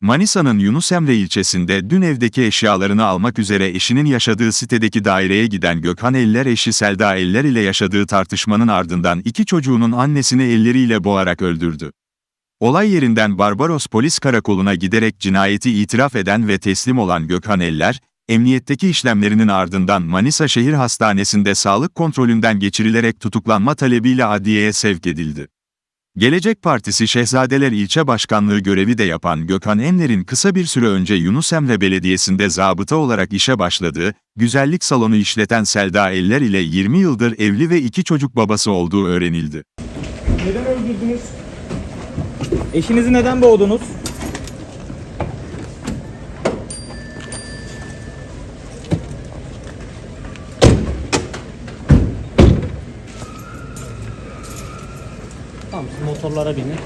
Manisa'nın Yunus Emre ilçesinde dün evdeki eşyalarını almak üzere eşinin yaşadığı sitedeki daireye giden Gökhan Eller eşi Selda Eller ile yaşadığı tartışmanın ardından iki çocuğunun annesini elleriyle boğarak öldürdü. Olay yerinden Barbaros Polis Karakolu'na giderek cinayeti itiraf eden ve teslim olan Gökhan Eller, emniyetteki işlemlerinin ardından Manisa Şehir Hastanesi'nde sağlık kontrolünden geçirilerek tutuklanma talebiyle adliyeye sevk edildi. Gelecek Partisi Şehzadeler İlçe Başkanlığı görevi de yapan Gökhan Enler'in kısa bir süre önce Yunus Emre Belediyesi'nde zabıta olarak işe başladığı, güzellik salonu işleten Selda Eller ile 20 yıldır evli ve iki çocuk babası olduğu öğrenildi. Neden öldürdünüz? Eşinizi neden boğdunuz? Tamam motorlara binin.